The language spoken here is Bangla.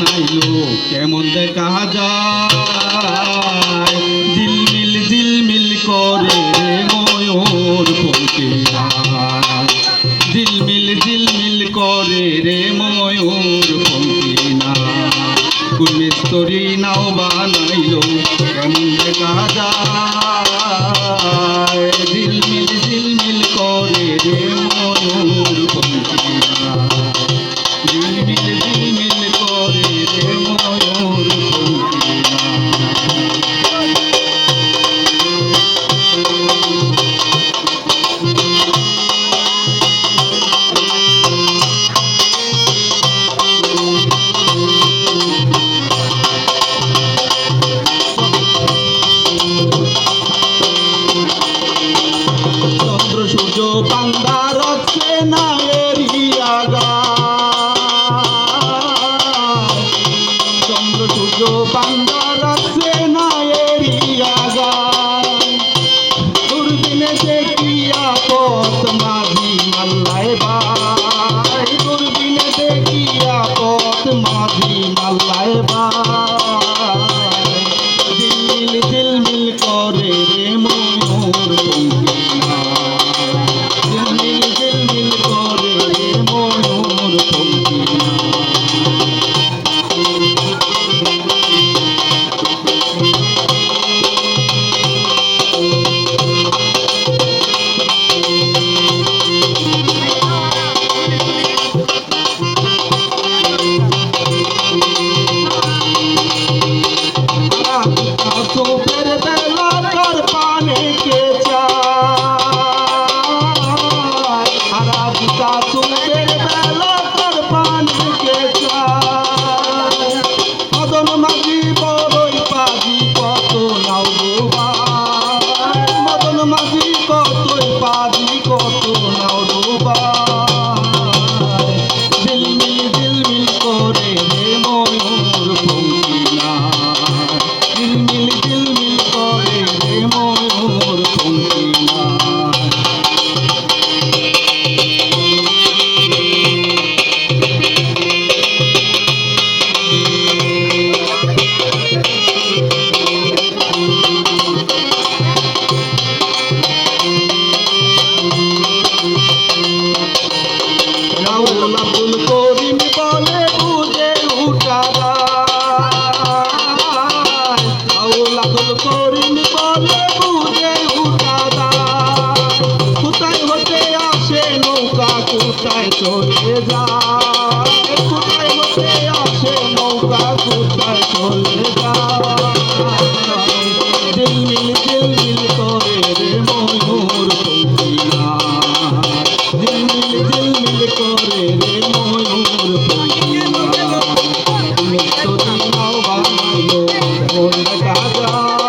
বানাইলো কেমন দেখা যায়? ঝিলমিল ঝিলমিল করে রে ময়ূর পঙ্কে ঝিলমিল ঝিলমিল করে রে ময়ূর পঙ্কি না গুণেশ্বরী নাও বানাইলো, কেমন pandu सासू কোথায় চলে যায় কোথায় বসে আসে নৌকা? কোথায় চলে যায় দিলমিল করে রে ময়ূর দিলমিল দিলমিল করে রে ময়ূর তুমি তো দিনাও বানাইলো কাজা